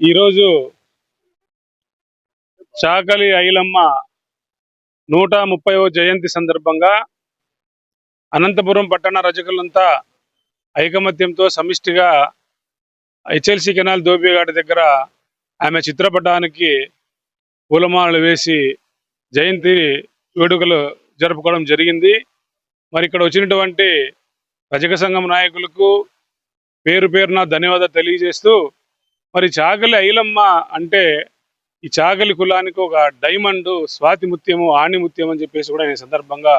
ఈరోజు చాకలి ఐలమ్మ నూట ముప్పైవ జయంతి సందర్భంగా అనంతపురం పట్టణ రజకులంతా ఐకమత్యంతో సమిష్టిగా హెచ్ఎల్సి కెనాల్ దోపిఘాట్ దగ్గర ఆమె చిత్రపటానికి పూలమాలలు వేసి జయంతి వేడుకలు జరుపుకోవడం జరిగింది. మరి ఇక్కడ వచ్చినటువంటి రజక సంఘం నాయకులకు పేరు పేరున ధన్యవాదాలు తెలియజేస్తూ మరి చాకలి ఐలమ్మ అంటే ఈ చాకలి కులానికి ఒక డైమండ్ స్వాతి ముత్యము ఆణి ముత్యం అని చెప్పేసి కూడా ఈ సందర్భంగా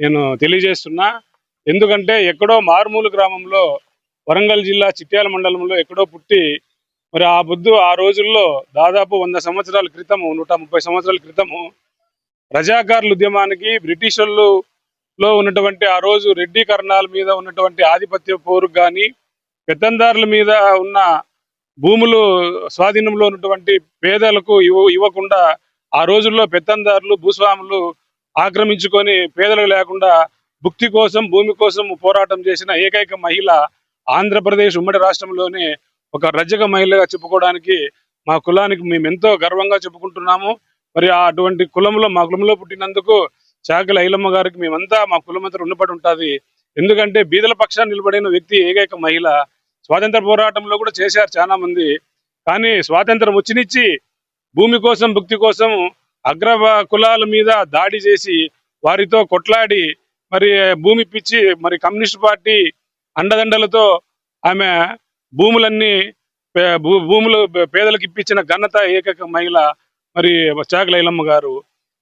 నేను తెలియజేస్తున్నా. ఎందుకంటే ఎక్కడో మారుమూలు గ్రామంలో వరంగల్ జిల్లా చిట్యాల మండలంలో ఎక్కడో పుట్టి మరి ఆ బుద్ధు ఆ రోజుల్లో దాదాపు వంద సంవత్సరాల క్రితము నూట ముప్పై సంవత్సరాల క్రితము రజాకారుల ఉద్యమానికి బ్రిటిషర్లు లో ఉన్నటువంటి ఆ రోజు రెడ్డి కర్ణాల మీద ఉన్నటువంటి ఆధిపత్య పోరుకు కానీ పెత్తందారుల మీద ఉన్న భూములు స్వాధీనంలో ఉన్నటువంటి పేదలకు ఇవ్వ ఇవ్వకుండా ఆ రోజుల్లో పెత్తందారులు భూస్వాములు ఆక్రమించుకొని పేదలకు లేకుండా భుక్తి కోసం భూమి కోసం పోరాటం చేసిన ఏకైక మహిళ ఆంధ్రప్రదేశ్ ఉమ్మడి రాష్ట్రంలోనే ఒక రజక మహిళగా చెప్పుకోవడానికి మా కులానికి మేము ఎంతో గర్వంగా చెప్పుకుంటున్నాము. మరి అటువంటి కులంలో మా కులంలో పుట్టినందుకు చాకలి ఐలమ్మ గారికి మేమంతా మా కులమంతా రుణపడి ఉంటుంది. ఎందుకంటే బీదల పక్షాన్ని నిలబడిన వ్యక్తి ఏకైక మహిళ. స్వాతంత్ర పోరాటంలో కూడా చేశారు చాలా మంది. కానీ స్వాతంత్రం వచ్చినిచ్చి భూమి కోసం భుక్తి కోసం అగ్ర కులాల మీద దాడి చేసి వారితో కొట్లాడి మరి భూమి పిచ్చి మరి కమ్యూనిస్ట్ పార్టీ అండదండలతో ఆమె భూములన్నీ భూములు పేదలకు ఇప్పించిన ఘనత ఏకైక మహిళ మరి చాకలైలమ్మ గారు.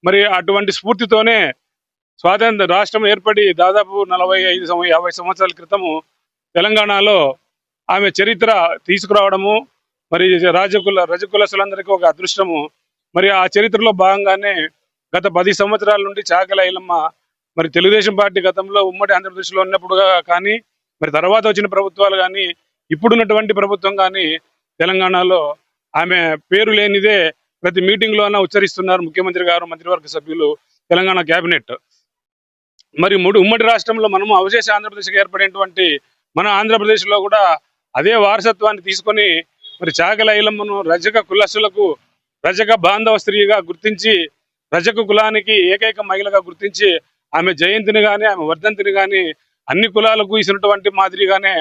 మరి అటువంటి స్ఫూర్తితోనే స్వాతంత్ర రాష్ట్రం ఏర్పడి దాదాపు నలభై ఐదు యాభై సంవత్సరాల క్రితము తెలంగాణలో ఆమె చరిత్ర తీసుకురావడము మరి రాజకుల రజకులసులందరికీ ఒక అదృష్టము. మరి ఆ చరిత్రలో భాగంగానే గత పది సంవత్సరాల నుండి చాకల ఐలమ్మ మరి తెలుగుదేశం పార్టీ గతంలో ఉమ్మడి ఆంధ్రప్రదేశ్లో ఉన్నప్పుడు కానీ మరి తర్వాత వచ్చిన ప్రభుత్వాలు కానీ ఇప్పుడున్నటువంటి ప్రభుత్వం కానీ తెలంగాణలో ఆమె పేరు లేనిదే ప్రతి మీటింగ్ లోన ఉచ్చరిస్తున్నారు ముఖ్యమంత్రి గారు మంత్రివర్గ సభ్యులు తెలంగాణ కేబినెట్ మరి మూడు ఉమ్మడి రాష్ట్రంలో మనము అవశేష ఆంధ్రప్రదేశ్కి ఏర్పడినటువంటి మన ఆంధ్రప్రదేశ్లో కూడా అదే వారసత్వాన్ని తీసుకొని మరి చాకలైలమ్మను రజక కులసులకు రజక బాంధవ స్త్రీగా గుర్తించి రజక కులానికి ఏకైక మహిళగా గుర్తించి ఆమె జయంతిని కానీ ఆమె వర్ధంతిని కానీ అన్ని కులాలకు ఇచ్చినటువంటి మాదిరిగానే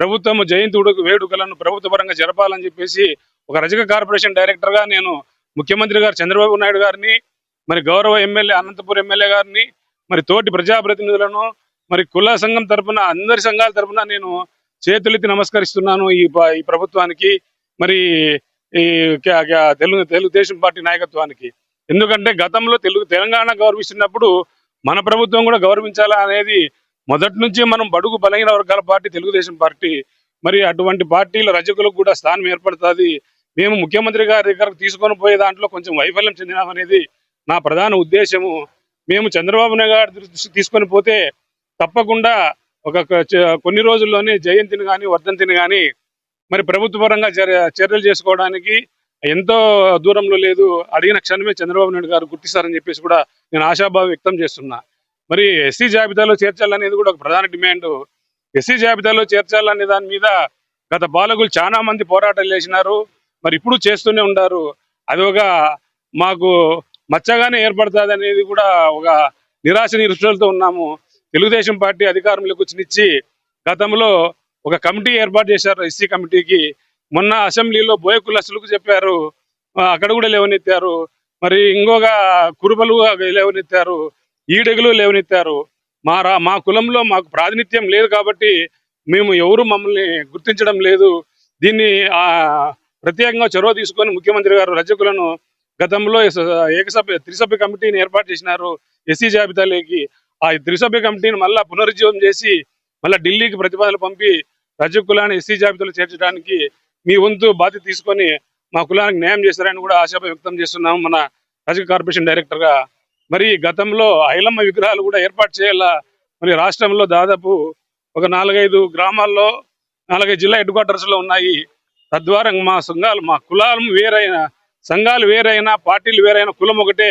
ప్రభుత్వం జయంతి వేడుకలను ప్రభుత్వ పరంగా జరపాలని చెప్పేసి ఒక రజక కార్పొరేషన్ డైరెక్టర్గా నేను ముఖ్యమంత్రి గారు చంద్రబాబు నాయుడు గారిని మరి గౌరవ ఎమ్మెల్యే అనంతపురం ఎమ్మెల్యే గారిని మరి తోటి ప్రజాప్రతినిధులను మరి కుల సంఘం తరపున అందరి సంఘాల తరపున నేను చేతులెత్తి నమస్కరిస్తున్నాను ఈ ఈ ప్రభుత్వానికి మరి ఈ తెలుగు తెలుగుదేశం పార్టీ నాయకత్వానికి. ఎందుకంటే గతంలో తెలుగు తెలంగాణ గౌరవిస్తున్నప్పుడు మన ప్రభుత్వం కూడా గౌరవించాలా అనేది మొదటి నుంచి మనం బడుగు బలహీన వర్గాల పార్టీ తెలుగుదేశం పార్టీ మరి అటువంటి పార్టీల రజకులకు కూడా స్థానం ఏర్పడుతుంది. మేము ముఖ్యమంత్రి గారి దగ్గరకు తీసుకొని పోయే దాంట్లో కొంచెం వైఫల్యం చెందినామనేది నా ప్రధాన ఉద్దేశము. మేము చంద్రబాబు నాయుడు గారి తీసుకొని పోతే తప్పకుండా ఒక కొన్ని రోజుల్లోనే జయంతిని కానీ వర్ధంతిని కానీ మరి ప్రభుత్వ పరంగా చర్యలు చేసుకోవడానికి ఎంతో దూరంలో లేదు. అడిగిన క్షణమే చంద్రబాబు నాయుడు గారు గుర్తిస్తారని చెప్పేసి కూడా నేను ఆశాభావం వ్యక్తం చేస్తున్నా. మరి ఎస్సీ జాబితాలో చేర్చాలనేది కూడా ఒక ప్రధాన డిమాండ్. ఎస్సీ జాబితాలో చేర్చాలనే దాని మీద గత బాలకులు చాలా మంది పోరాటాలు చేసినారు. మరి ఇప్పుడు చేస్తూనే ఉన్నారు అది ఒక మాకు మచ్చగానే ఏర్పడుతుంది అనేది కూడా ఒక నిరాశ నిరుషులతో ఉన్నాము. తెలుగుదేశం పార్టీ అధికారంలోకి వచ్చినిచ్చి గతంలో ఒక కమిటీ ఏర్పాటు చేశారు ఎస్సీ కమిటీకి. మొన్న అసెంబ్లీలో బోయ కులస్తులకు చెప్పారు అక్కడ కూడా లేవనెత్తారు. మరి ఇంకొక కురుబలు లేవనెత్తారు ఈడెగులు లేవనెత్తారు. మా రా మా కులంలో మాకు ప్రాతినిధ్యం లేదు కాబట్టి మేము ఎవరు మమ్మల్ని గుర్తించడం లేదు. దీన్ని ప్రత్యేకంగా చొరవ తీసుకొని ముఖ్యమంత్రి గారు రజకులను గతంలో ఏకసభ్య త్రిసభ్య కమిటీని ఏర్పాటు చేసినారు ఎస్సీ జాబితాలోకి. ఆ త్రిసభ్య కమిటీని మళ్ళా పునరుజ్జీవం చేసి మళ్ళా ఢిల్లీకి ప్రతిపాదనలు పంపి రజ కులాన్ని ఎస్సీ జాబితాలో చేర్చడానికి మీ వంతు బాధ్యత తీసుకొని మా కులానికి న్యాయం చేశారని కూడా ఆశాభ వ్యక్తం చేస్తున్నాము మన రజక కార్పొరేషన్ డైరెక్టర్గా. మరి గతంలో ఐలమ్మ విగ్రహాలు కూడా ఏర్పాటు చేయాల? మరి రాష్ట్రంలో దాదాపు ఒక నాలుగైదు గ్రామాల్లో నాలుగైదు జిల్లా హెడ్ క్వార్టర్స్లో ఉన్నాయి. తద్వారా మా సంఘాలు మా కులాలు వేరైన సంఘాలు వేరైనా పార్టీలు వేరైన కులం ఒకటే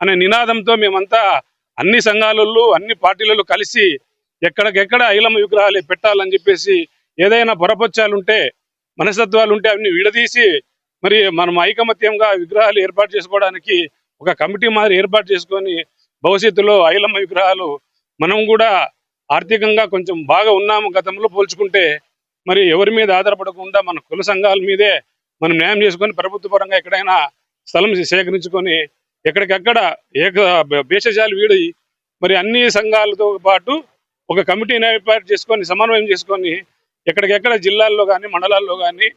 అనే నినాదంతో మేమంతా అన్ని సంఘాలలో అన్ని పార్టీలలో కలిసి ఎక్కడికెక్కడ ఐలమ్మ విగ్రహాలు పెట్టాలని చెప్పేసి ఏదైనా పొరపచ్చాలుంటే మనస్తత్వాలు ఉంటే అవన్నీ విడదీసి మరి మనం ఐకమత్యంగా విగ్రహాలు ఏర్పాటు చేసుకోవడానికి ఒక కమిటీ మాదిరి ఏర్పాటు చేసుకొని భవిష్యత్తులో ఐలమ్మ విగ్రహాలు మనం కూడా ఆర్థికంగా కొంచెం బాగా ఉన్నాము గతంలో పోల్చుకుంటే మరి ఎవరి మీద ఆధారపడకుండా మన కుల సంఘాల మీదే మనం న్యాయం చేసుకొని ప్రభుత్వ పరంగా ఎక్కడైనా స్థలం సేకరించుకొని ఎక్కడికక్కడ ఏక భేషజాలు వీడి మరి అన్ని సంఘాలతో పాటు ఒక కమిటీని ఏర్పాటు చేసుకొని సమన్వయం చేసుకొని ఎక్కడికెక్కడ జిల్లాల్లో కానీ మండలాల్లో కానీ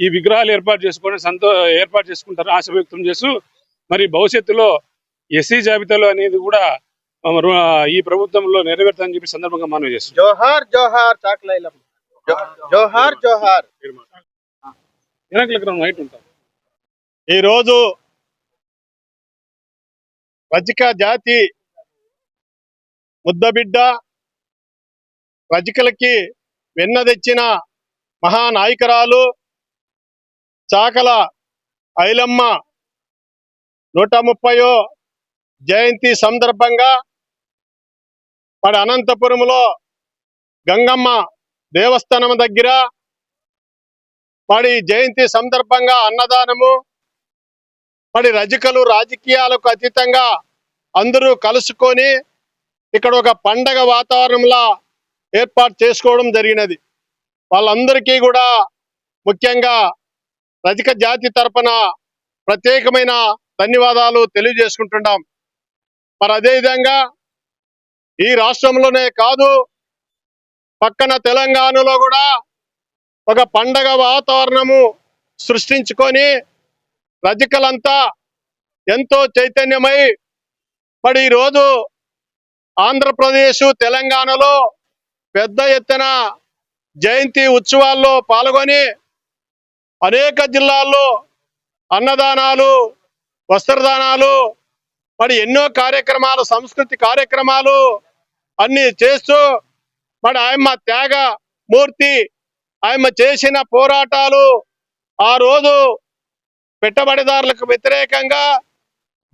ఈ విగ్రహాలు ఏర్పాటు చేసుకొని సంతో ఏర్పాటు చేసుకుంటారు ఆశ వ్యక్తం చేస్తూ మరి భవిష్యత్తులో ఎస్సీ జాబితాలో అనేది కూడా ఈ ప్రభుత్వంలో నెరవేరుతుందని చెప్పి సందర్భంగా మనం చేస్తున్నాం. జోహార్ జోహార్ జోహార్ జోహార్. వెనకలకు నైట్ ఉంటాం ఈరోజు రజిక జాతి ముద్దబిడ్డ రజికలకి వెన్న తెచ్చిన మహానాయకురాలు చాకల ఐలమ్మ నూట ముప్పయో జయంతి సందర్భంగా మరి అనంతపురంలో గంగమ్మ దేవస్థానం దగ్గర మరి జయంతి సందర్భంగా అన్నదానము మరి రజకలు రాజకీయాలకు అతీతంగా అందరూ కలుసుకొని ఇక్కడ ఒక పండగ వాతావరణంలో ఏర్పాటు చేసుకోవడం జరిగినది. వాళ్ళందరికీ కూడా ముఖ్యంగా రజక జాతి తరపున ప్రత్యేకమైన ధన్యవాదాలు తెలియజేసుకుంటున్నాం. మరి అదేవిధంగా ఈ రాష్ట్రంలోనే కాదు పక్కన తెలంగాణలో కూడా ఒక పండగ వాతావరణము సృష్టించుకొని రజకలంతా ఎంతో చైతన్యమై మరి ఈరోజు ఆంధ్రప్రదేశ్ తెలంగాణలో పెద్ద ఎత్తున జయంతి ఉత్సవాల్లో పాల్గొని అనేక జిల్లాల్లో అన్నదానాలు వస్త్రదానాలు మరి ఎన్నో కార్యక్రమాలు సంస్కృతి కార్యక్రమాలు అన్ని చేస్తూ మరి ఆయమ్మ త్యాగ మూర్తి ఆయమ్మ చేసిన పోరాటాలు ఆ రోజు పెట్టుబడిదారులకు వ్యతిరేకంగా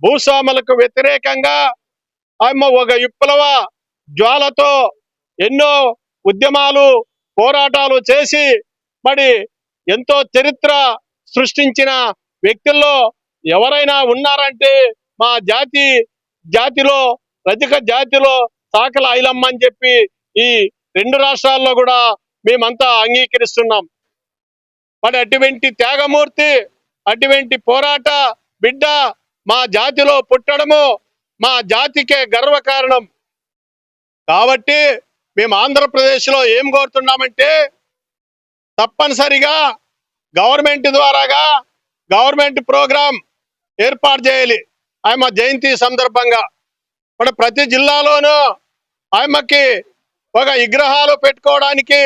భూస్వాములకు వ్యతిరేకంగా ఆమె ఒక విప్లవ జ్వాలతో ఎన్నో ఉద్యమాలు పోరాటాలు చేసి మరి ఎంతో చరిత్ర సృష్టించిన వ్యక్తుల్లో ఎవరైనా ఉన్నారంటే మా జాతి జాతిలో రజక జాతిలో సాకల ఐలమ్మ అని చెప్పి ఈ రెండు రాష్ట్రాల్లో కూడా మేమంతా అంగీకరిస్తున్నాం. మరి అటువంటి త్యాగమూర్తి అటువంటి పోరాట బిడ్డ మా జాతిలో పుట్టడము మా జాతికే గర్వకారణం కాబట్టి మేము ఆంధ్రప్రదేశ్లో ఏం కోరుతున్నామంటే తప్పనిసరిగా గవర్నమెంట్ ద్వారాగా గవర్నమెంట్ ప్రోగ్రాం ఏర్పాటు చేయాలి. ఆయమ జయంతి సందర్భంగా. మన ప్రతి జిల్లాలోనూ ఆమెకి ఒక విగ్రహాలు పెట్టుకోవడానికి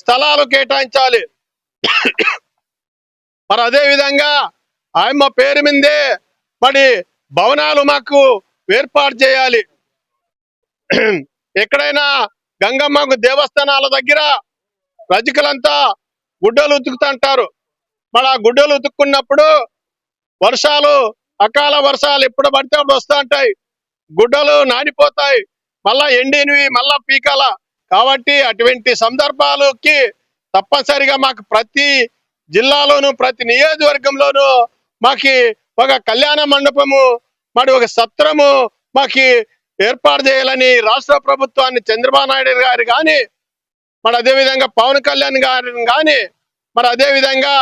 స్థలాలు కేటాయించాలి. మరి అదే విధంగా ఆయమ్మ పేరు మీదే మరి భవనాలు మాకు ఏర్పాటు చేయాలి. ఎక్కడైనా గంగమ్మకు దేవస్థానాల దగ్గర రజకులంతా గుడ్డలు ఉతుకుతుంటారు. మరి ఆ గుడ్డలు ఉతుక్కున్నప్పుడు వర్షాలు అకాల వర్షాలు ఎప్పుడు పడితే అప్పుడు వస్తూ ఉంటాయి. గుడ్డలు నానిపోతాయి. మళ్ళా ఎండినవి మళ్ళా పీకాల. కాబట్టి అటువంటి సందర్భాలకి తప్పనిసరిగా మాకు ప్రతి జిల్లాలోను ప్రతి నియోజకవర్గంలోనూ మాకి ఒక కళ్యాణ మండపము మరి ఒక సత్రము మాకి ఏర్పాటు చేయాలని రాష్ట్ర ప్రభుత్వాన్ని చంద్రబాబు నాయుడు గారు కానీ మరి అదే విధంగా పవన్ కళ్యాణ్ గారిని కానీ మరి అదేవిధంగా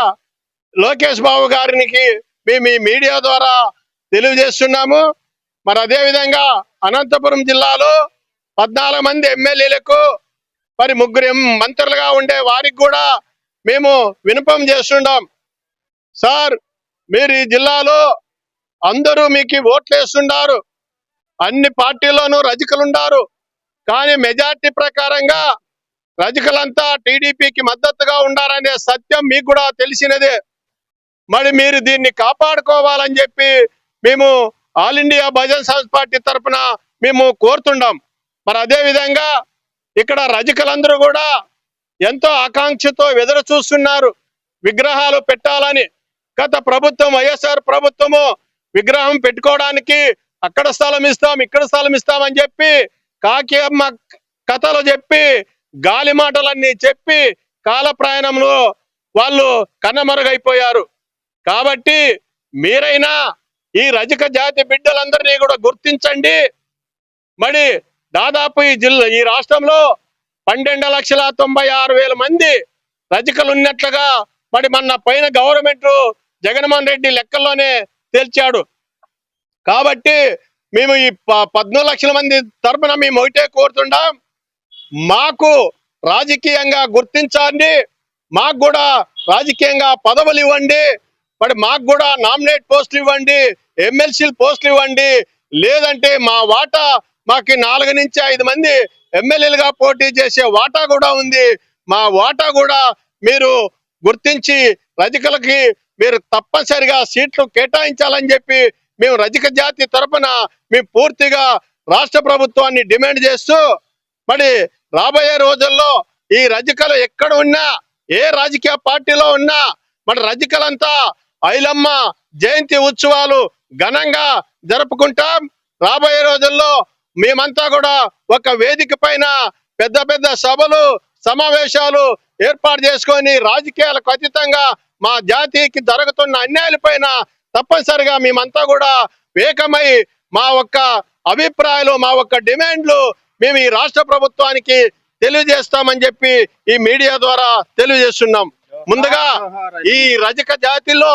లోకేష్ బాబు గారికి మేము ఈ మీడియా ద్వారా తెలియజేస్తున్నాము. మరి అదేవిధంగా అనంతపురం జిల్లాలో పద్నాలుగు మంది ఎమ్మెల్యేలకు మరి ముగ్గురు మంత్రులుగా ఉండే వారికి కూడా మేము వినపం చేస్తున్నాం సార్ మీరు ఈ జిల్లాలో అందరూ మీకు ఓట్లు అన్ని పార్టీల్లోనూ రజకులుండారు. కానీ మెజార్టీ ప్రకారంగా రజకులంతా టీడీపీకి మద్దతుగా ఉండాలనే సత్యం మీకు కూడా తెలిసినదే. మరి మీరు దీన్ని కాపాడుకోవాలని చెప్పి మేము all India Bhajan Samaj party తరఫున మేము కోరుతుండాం. మరి అదే విధంగా ఇక్కడ రజకులందరూ కూడా ఎంతో ఆకాంక్షతో ఎదురు చూస్తున్నారు. విగ్రహాలు పెట్టాలని గత ప్రభుత్వం వైఎస్ఆర్ ప్రభుత్వము విగ్రహం పెట్టుకోవడానికి అక్కడ స్థలం ఇస్తాం ఇక్కడ స్థలం ఇస్తామని చెప్పి కాకి అమ్మ కథలు చెప్పి గాలి మాటలన్నీ చెప్పి కాల ప్రయాణంలో వాళ్ళు కన్నమరుగైపోయారు. కాబట్టి మీరైనా ఈ రజక జాతి బిడ్డలందరినీ కూడా గుర్తించండి. మరి దాదాపు ఈ జిల్లా ఈ రాష్ట్రంలో పన్నెండు లక్షల తొంభై ఆరు వేల మంది రజకలు ఉన్నట్లుగా మరి మన పైన గవర్నమెంట్ జగన్మోహన్ రెడ్డి లెక్కల్లోనే తేల్చాడు. కాబట్టి మేము ఈ ప- పద్నాలుగు లక్షల మంది తరపున మేము ఒకటే కోరుతుండాం మాకు రాజకీయంగా గుర్తించండి. మాకు కూడా రాజకీయంగా పదవులు ఇవ్వండి. మరి మాకు కూడా నామినేట్ పోస్టులు ఇవ్వండి. ఎమ్మెల్సీలు పోస్టులు ఇవ్వండి. లేదంటే మా వాటా మాకు నాలుగు నుంచి ఐదు మంది ఎమ్మెల్యేలుగా పోటీ చేసే వాటా కూడా ఉంది. మా వాటా కూడా మీరు గుర్తించి రజకులకి మీరు తప్పనిసరిగా సీట్లు కేటాయించాలని చెప్పి మేము రజక జాతి తరపున మేము పూర్తిగా రాష్ట్ర ప్రభుత్వాన్ని డిమాండ్ చేస్తూ మరి రాబోయే రోజుల్లో ఈ రజకలు ఎక్కడ ఉన్నా ఏ రాజకీయ పార్టీలో ఉన్నా మన రజకలంతా ఐలమ్మ జయంతి ఉత్సవాలు ఘనంగా జరుపుకుంటాం. రాబోయే రోజుల్లో మేమంతా కూడా ఒక వేదిక పైన పెద్ద పెద్ద సభలు సమావేశాలు ఏర్పాటు చేసుకొని రాజకీయాలకు అతీతంగా మా జాతికి జరుగుతున్న అన్యాయాలపైన తప్పనిసరిగా మేమంతా కూడా ఏకమై మా ఒక్క అభిప్రాయాలు మా ఒక్క డిమాండ్లు మేము ఈ రాష్ట్ర ప్రభుత్వానికి తెలియజేస్తామని చెప్పి ఈ మీడియా ద్వారా తెలియజేస్తున్నాం. ముందుగా ఈ రజక జాతిలో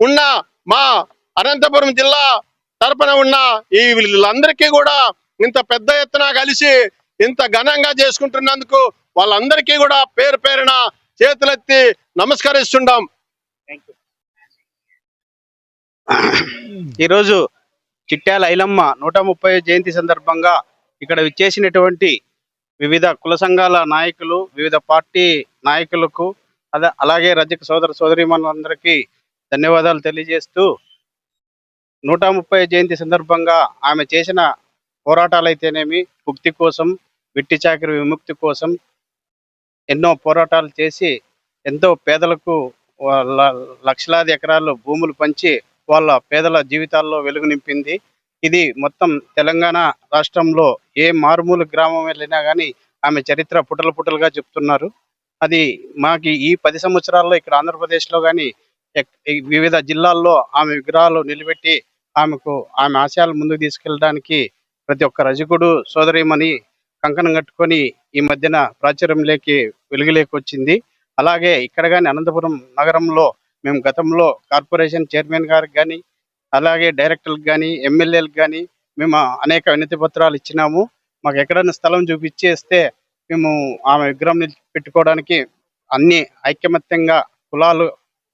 ఉన్న మా అనంతపురం జిల్లా తరపున ఉన్న ఈ వీళ్ళందరికీ కూడా ఇంత పెద్ద ఎత్తున కలిసి ఇంత ఘనంగా చేసుకుంటున్నందుకు వాళ్ళందరికీ కూడా పేరు పేరున చేతులెత్తి నమస్కరిస్తుండాం ఈరోజు చిట్యాల ఐలమ్మ నూట ముప్పై జయంతి సందర్భంగా ఇక్కడ విచ్చేసినటువంటి వివిధ కుల సంఘాల నాయకులు వివిధ పార్టీ నాయకులకు అద అలాగే రజక సోదర సోదరిమణులందరికీ ధన్యవాదాలు తెలియజేస్తూ నూట ముప్పై జయంతి సందర్భంగా ఆమె చేసిన పోరాటాలైతేనేమి ముక్తి కోసం విట్టి చాకరి విముక్తి కోసం ఎన్నో పోరాటాలు చేసి ఎంతో పేదలకు లక్షలాది ఎకరాలు భూములు పంచి వాళ్ళ పేదల జీవితాల్లో వెలుగు నింపింది. ఇది మొత్తం తెలంగాణ రాష్ట్రంలో ఏ మారుమూల గ్రామం వెళ్ళినా కానీ ఆమె చరిత్ర పుటలు పుటలుగా చెప్తున్నారు. అది మాకి ఈ పది సంవత్సరాల్లో ఇక్కడ ఆంధ్రప్రదేశ్లో కానీ వివిధ జిల్లాల్లో ఆమె విగ్రహాలు నిలబెట్టి ఆమెకు ఆమె ఆశయాలు ముందుకు తీసుకెళ్ళడానికి ప్రతి ఒక్క రజకుడు సోదరిమని కంకణం కట్టుకొని ఈ మధ్యన ప్రాచుర్యంలోకి వెలుగులోకి వచ్చింది. అలాగే ఇక్కడ కానీ అనంతపురం నగరంలో మేము గతంలో కార్పొరేషన్ చైర్మన్ గారికి కానీ అలాగే డైరెక్టర్లకు కానీ ఎమ్మెల్యేలకు కానీ మేము అనేక వినతి పత్రాలు ఇచ్చినాము. మాకు ఎక్కడైనా స్థలం చూపించేస్తే మేము ఆమె విగ్రహం పెట్టుకోవడానికి అన్ని ఐకమత్యంగా కులాలు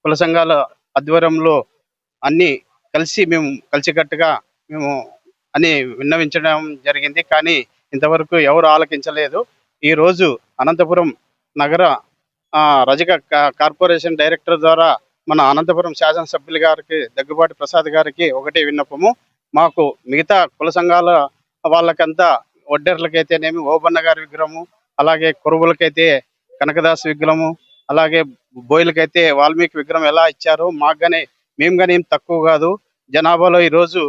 కుల సంఘాల ఆధ్వర్యంలో అన్ని కలిసి మేము కలిసికట్టుగా మేము అని విన్నవించడం జరిగింది. కానీ ఇంతవరకు ఎవరు ఆలకించలేదు. ఈ రోజు అనంతపురం నగర ఆ, రజక కార్పొరేషన్ డైరెక్టర్ ద్వారా మన అనంతపురం శాసనసభ్యులు గారికి దగ్గుబాటి ప్రసాద్ గారికి ఒకటే విన్నపము. మాకు మిగతా కుల సంఘాల వాళ్ళకంతా వడ్డెర్లకైతేనేమి ఓబన్న గారి విగ్రహము అలాగే కురువులకైతే కనకదాస్ విగ్రహము అలాగే బోయిలకైతే వాల్మీకి విగ్రహం ఎలా ఇచ్చారో మాకు కానీ మేము కానీ ఏం తక్కువ కాదు. జనాభాలో ఈరోజు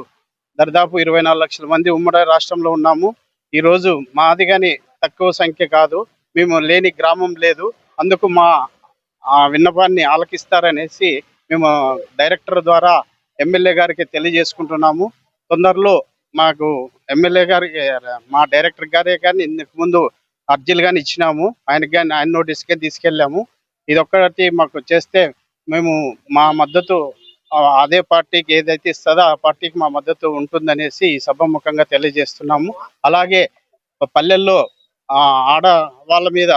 దాదాపు ఇరవై నాలుగు లక్షల మంది ఉమ్మడి రాష్ట్రంలో ఉన్నాము. ఈరోజు మాది కానీ తక్కువ సంఖ్య కాదు. మేము లేని గ్రామం లేదు. అందుకు మా ఆ విన్నపాన్ని ఆలకిస్తారనేసి మేము డైరెక్టర్ ద్వారా ఎమ్మెల్యే గారికి తెలియజేసుకుంటున్నాము. తొందరలో మాకు ఎమ్మెల్యే గారికి మా డైరెక్టర్ గారే కానీ ఇంతకు ముందు అర్జీలు కానీ ఇచ్చినాము. ఆయనకి కానీ ఆయన నోటీస్కే తీసుకెళ్ళాము. ఇది ఒక్కటి మాకు చేస్తే మేము మా మద్దతు అదే పార్టీకి ఏదైతే ఇస్తుందో ఆ పార్టీకి మా మద్దతు ఉంటుందనేసి ఈ సభాముఖంగా తెలియజేస్తున్నాము. అలాగే పల్లెల్లో ఆ, ఆడ వాళ్ళ మీద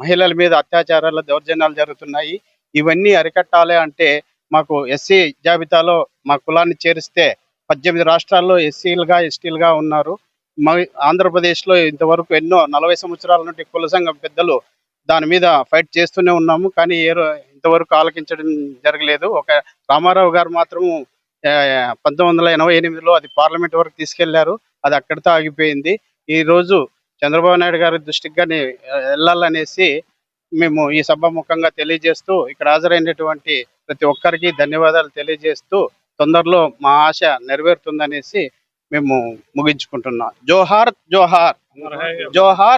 మహిళల మీద అత్యాచారాలు దౌర్జన్యాలు జరుగుతున్నాయి. ఇవన్నీ అరికట్టాలి అంటే మాకు ఎస్సీ జాబితాలో మా కులాన్ని చేరిస్తే పద్దెనిమిది రాష్ట్రాల్లో ఎస్సీలుగా ఎస్టీలుగా ఉన్నారు. మా ఆంధ్రప్రదేశ్లో ఇంతవరకు ఎన్నో నలభై సంవత్సరాల నుండి కుల సంఘం పెద్దలు దాని మీద ఫైట్ చేస్తూనే ఉన్నాము. కానీ ఏ ఇంతవరకు ఆలకించడం జరగలేదు. ఒక రామారావు గారు మాత్రం పంతొమ్మిది వందల ఎనభై ఎనిమిదిలో అది పార్లమెంట్ వరకు తీసుకెళ్ళారు. అది అక్కడితో ఆగిపోయింది. ఈ రోజు చంద్రబాబు నాయుడు గారి దృష్టికి కానీ వెళ్ళాలనేసి మేము ఈ సభాముఖంగా తెలియజేస్తూ ఇక్కడ హాజరైనటువంటి ప్రతి ఒక్కరికి ధన్యవాదాలు తెలియజేస్తూ తొందరలో మా ఆశ నెరవేరుతుందనేసి మేము ముగించుకుంటున్నాం. జోహార్. జోహార్. జోహార్.